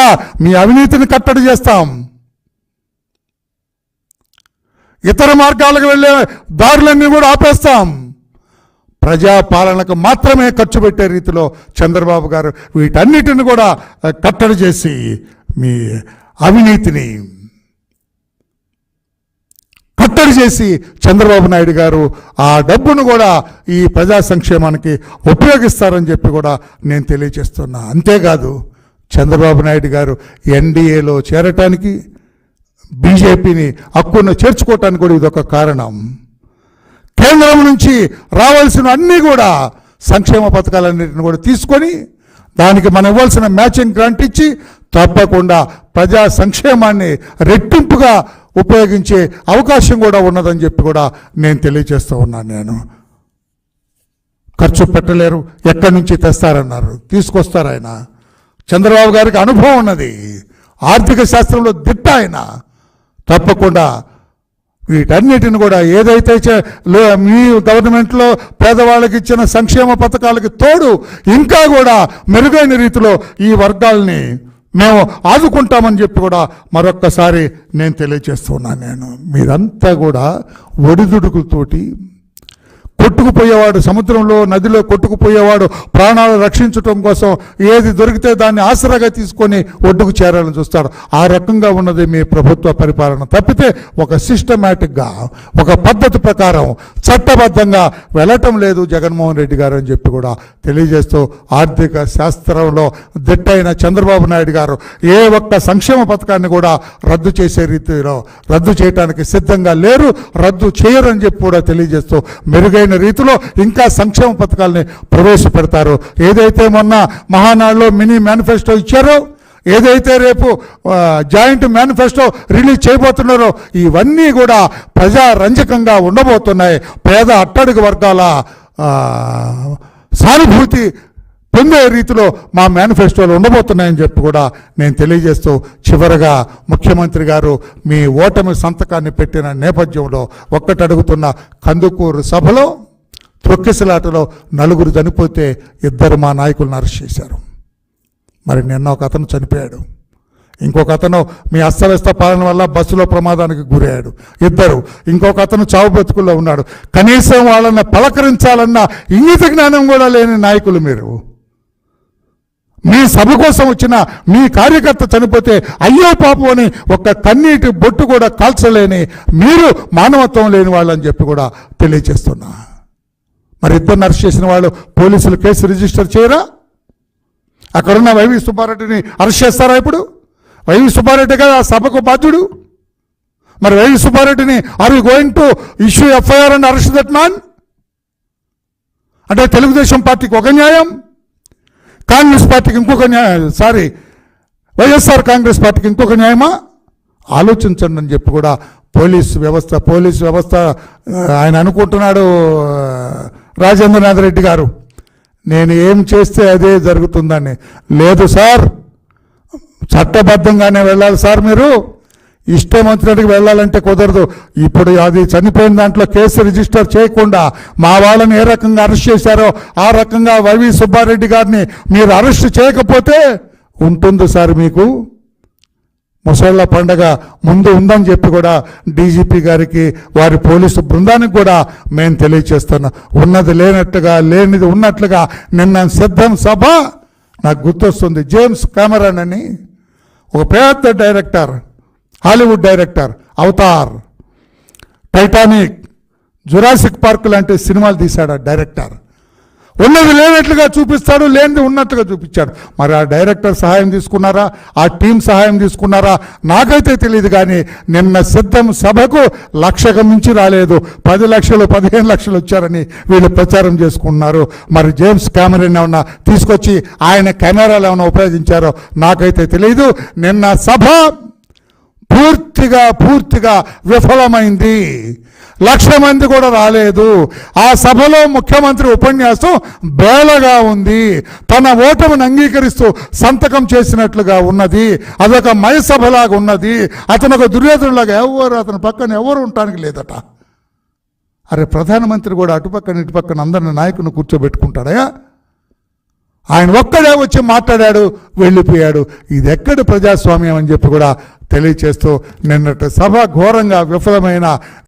ఖచ్చితంగా మీ అవినీతిని కట్టడి చేస్తాం. ఇతర మార్గాలకు వెళ్ళే దారులన్నీ కూడా ఆపేస్తాం. ప్రజాపాలనకు మాత్రమే ఖర్చు పెట్టే రీతిలో చంద్రబాబు గారు వీటన్నిటిని కూడా కట్టడి చేసి మీ అవినీతిని కట్టడి చేసి చంద్రబాబు నాయుడు గారు ఆ డబ్బును కూడా ఈ ప్రజా సంక్షేమానికి ఉపయోగిస్తారని చెప్పి కూడా నేను తెలియజేస్తున్నా. అంతేకాదు చంద్రబాబు నాయుడు గారు ఎన్డీఏలో చేరటానికి బీజేపీని హక్కును చేర్చుకోవటానికి కూడా ఇదొక కారణం. కేంద్రం నుంచి రావాల్సిన అన్నీ కూడా సంక్షేమ పథకాలన్నింటిని కూడా తీసుకొని దానికి మనం ఇవ్వాల్సిన మ్యాచింగ్ గ్రాంట్ ఇచ్చి తప్పకుండా ప్రజా సంక్షేమాన్ని రెట్టింపుగా ఉపయోగించే అవకాశం కూడా ఉన్నదని చెప్పి కూడా నేను తెలియజేస్తూ ఉన్నాను నేను. ఖర్చు పెట్టలేరు. ఎక్కడి నుంచి తెస్తారన్నారు? తీసుకొస్తారు ఆయన? చంద్రబాబు గారికి అనుభవం ఉన్నది. ఆర్థిక శాస్త్రంలో దిట్ట ఆయన. తప్పకుండా వీటన్నిటిని కూడా ఏదైతే మీ గవర్నమెంట్లో పేదవాళ్ళకి ఇచ్చిన సంక్షేమ పథకాలకి తోడు ఇంకా కూడా మెరుగైన రీతిలో ఈ వర్గాల్ని మేము ఆదుకుంటామని చెప్పి కూడా మరొక్కసారి నేను తెలియజేస్తున్నాను నేను. మీరంతా కూడా ఒడిదుడుకులతోటి కొట్టుకుపోయేవాడు సముద్రంలో నదిలో కొట్టుకుపోయేవాడు ప్రాణాలు రక్షించటం కోసం ఏది దొరికితే దాన్ని ఆసరాగా తీసుకొని ఒడ్డుకు చేరాలని చూస్తాడు. ఆ రకంగా ఉన్నది మీ ప్రభుత్వ పరిపాలన. తప్పితే ఒక సిస్టమేటిక్గా ఒక పద్ధతి ప్రకారం చట్టబద్ధంగా వెళ్ళటం లేదు జగన్మోహన్ రెడ్డి గారు అని చెప్పి కూడా తెలియజేస్తూ ఆర్థిక శాస్త్రంలో దిట్టైన చంద్రబాబు నాయుడు గారు ఏ ఒక్క సంక్షేమ పథకాన్ని కూడా రద్దు చేసే రీతిలో రద్దు చేయడానికి సిద్ధంగా లేరు. రద్దు చేయరని చెప్పి కూడా తెలియజేస్తూ మెరుగైన రీతిలో ఇంకా సంక్షేమ పథకాలని ప్రవేశపెడతారు. ఏదైతే మొన్న మహానాడులో మినీ మేనిఫెస్టో ఇచ్చారో ఏదైతే రేపు జాయింట్ మేనిఫెస్టో రిలీజ్ చేయబోతున్నారో ఇవన్నీ కూడా ప్రజారంజకంగా ఉండబోతున్నాయి. పేద అట్టడుగు వర్గాల సానుభూతి పొందే రీతిలో మా మేనిఫెస్టోలు ఉండబోతున్నాయని చెప్పి కూడా నేను తెలియజేస్తూ చివరగా ముఖ్యమంత్రి గారు మీ ఓటమి సంతకాన్ని పెట్టిన నేపథ్యంలో ఒక్కటి అడుగుతున్న కందుకూరు సభలో తొక్కిసలాటలో నలుగురు చనిపోతే ఇద్దరు మా నాయకులను అరెస్ట్ చేశారు. మరి నిన్న ఒక అతను చనిపోయాడు. ఇంకొక అతను మీ అస్తవ్యస్త పాలన వల్ల బస్సులో ప్రమాదానికి గురయ్యాడు. ఇద్దరు. ఇంకొక అతను చావు బతుకుల్లో ఉన్నాడు. కనీసం వాళ్ళని పలకరించాలన్న ఇంగిత జ్ఞానం కూడా లేని నాయకులు మీరు. మీ సభ కోసం వచ్చిన మీ కార్యకర్త చనిపోతే అయ్యో పాపం అని ఒక్క కన్నీటి బొట్టు కూడా కాల్చలేని మీరు మానవత్వం లేని వాళ్ళని చెప్పి కూడా తెలియజేస్తున్నా. మరి ఇద్దరు అరెస్ట్ చేసిన వాళ్ళు పోలీసులు కేసు రిజిస్టర్ చేయరా? అక్కడున్న వైవి సుబ్బారెడ్డిని అరెస్ట్ చేస్తారా ఇప్పుడు? వైవి సుబ్బారెడ్డి కదా ఆ సభకు బాధ్యుడు. మరి YV సుబ్బారెడ్డిని are you going to issue FIR and arrest that man? అంటే తెలుగుదేశం పార్టీకి ఒక న్యాయం కాంగ్రెస్ పార్టీకి ఇంకొక న్యాయం సారీ వైఎస్ఆర్ కాంగ్రెస్ పార్టీకి ఇంకొక న్యాయమా? ఆలోచించండి అని చెప్పి కూడా పోలీస్ వ్యవస్థ పోలీస్ వ్యవస్థ ఆయన అనుకుంటున్నాడు రాజేంద్రనాథ్ రెడ్డి గారు. నేను ఏం చేస్తే అదే జరుగుతుందని. లేదు సార్ చట్టబద్ధంగానే వెళ్ళాలి సార్ మీరు. ఇష్టం వచ్చినట్టుగా వెళ్ళాలంటే కుదరదు. ఇప్పుడు అది చనిపోయిన దాంట్లో కేసు రిజిస్టర్ చేయకుండా మా వాళ్ళని ఏ రకంగా అరెస్ట్ చేశారో ఆ రకంగా వైవి సుబ్బారెడ్డి గారిని మీరు అరెస్ట్ చేయకపోతే ఉంటుంది సార్ మీకు. ముసళ్ళ పండగ ముందు ఉందని చెప్పి కూడా డీజీపీ గారికి వారి పోలీసు బృందానికి కూడా మేము తెలియచేస్తున్నాం ఉన్నది లేనట్టుగా లేనిది ఉన్నట్లుగా నిన్న సిద్ధం సభ నాకు గుర్తొస్తుంది. జేమ్స్ కెమెరాన్ అని ఒక పెద్ద director Hollywood director Avatar Titanic Jurassic Park లాంటి సినిమాలు తీశాడు ఆ డైరెక్టర్ ఉన్నది లేనట్లుగా చూపిస్తాడు లేనిది ఉన్నట్టుగా చూపించాడు. మరి ఆ డైరెక్టర్ సహాయం తీసుకున్నారా? ఆ టీం సహాయం తీసుకున్నారా? నాకైతే తెలియదు కానీ నిన్న సిద్ధం సభకు లక్షకు మించి రాలేదు. పది లక్షలు పదిహేను లక్షలు వచ్చారని వీళ్ళు ప్రచారం చేసుకున్నారు మరి జేమ్స్ కెమెరాని ఏమన్నా తీసుకొచ్చి ఆయన కెమెరాలు ఏమైనా ఉపయోగించారో నాకైతే తెలియదు నిన్న సభ పూర్తిగా పూర్తిగా విఫలమైంది. లక్ష మంది కూడా రాలేదు. ఆ సభలో ముఖ్యమంత్రి ఉపన్యాసం బేలగా ఉంది. తన ఓటమిని అంగీకరిస్తూ సంతకం చేసినట్లుగా ఉన్నది. అదొక మయసభలాగా ఉన్నది. అతను ఒక దుర్యోధనులాగా ఎవరు? అతని పక్కన ఎవరు ఉండటానికి లేదట. అరే ప్రధానమంత్రి కూడా అటుపక్కన ఇటుపక్కన అందరిని నాయకుని కూర్చోబెట్టుకుంటాడయా? ఆయన ఒక్కడే వచ్చి మాట్లాడాడు వెళ్ళిపోయాడు. ఇది ఎక్కడ ప్రజాస్వామ్యం అని చెప్పి కూడా తెలియచేస్తూ నిన్నటి సభ ఘోరంగా విఫలమైన